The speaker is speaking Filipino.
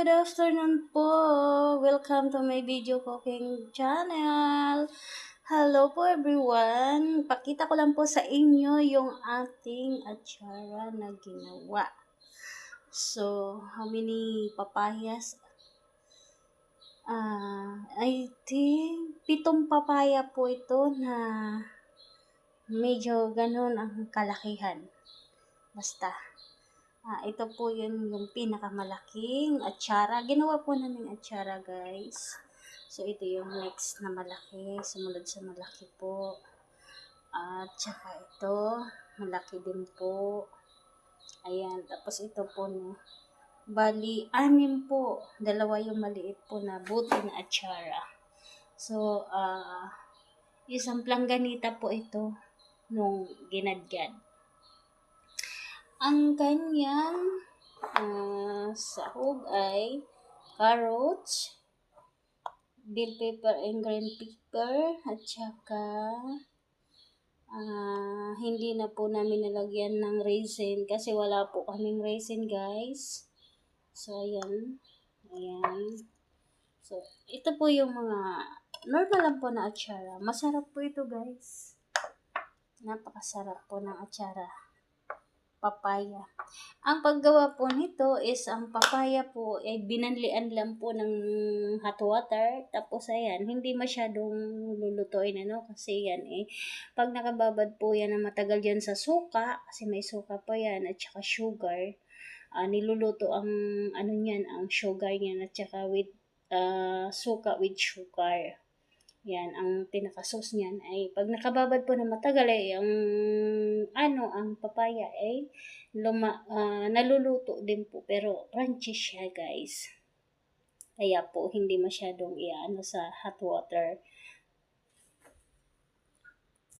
good afternoon po. Welcome to my video cooking channel. Hello po everyone. Pakita ko lang po sa inyo yung ating atsara na ginawa. So, how many papayas? Ah, I think pitong papaya po ito na medyo ganun ang kalakihan. Basta. Ah, ito po yun yung pinakamalaking atsara. Ginawa po namin atsara guys. So ito yung next na malaki. Sumunod sa malaki po. At saka ito, malaki din po. Ayan, tapos ito po na bali, anim po. Dalawa yung maliit po na buti na atsara. So, ah, isang plangganita po ito nung ginadgad. Ang kanyang uh, sahog ay carrots, bell pepper and green pepper, at saka uh, hindi na po namin nalagyan ng raisin kasi wala po kaming raisin guys. So, ayan. Ayan. So, ito po yung mga normal lang po na atsara. Masarap po ito guys. Napakasarap po ng atsara papaya. Ang paggawa po nito is ang papaya po ay binanlian lang po ng hot water. Tapos ayan, hindi masyadong lulutuin ano kasi yan eh. Pag nakababad po yan na matagal yan sa suka, kasi may suka pa yan at saka sugar. Uh, niluluto ang ano niyan, ang sugar niyan at saka with uh, suka with sugar. Yan, ang pinaka-sauce niyan ay pag nakababad po na matagal ay ang ano, ang papaya ay luma, uh, naluluto din po pero crunchy siya guys. Kaya po hindi masyadong iano sa hot water.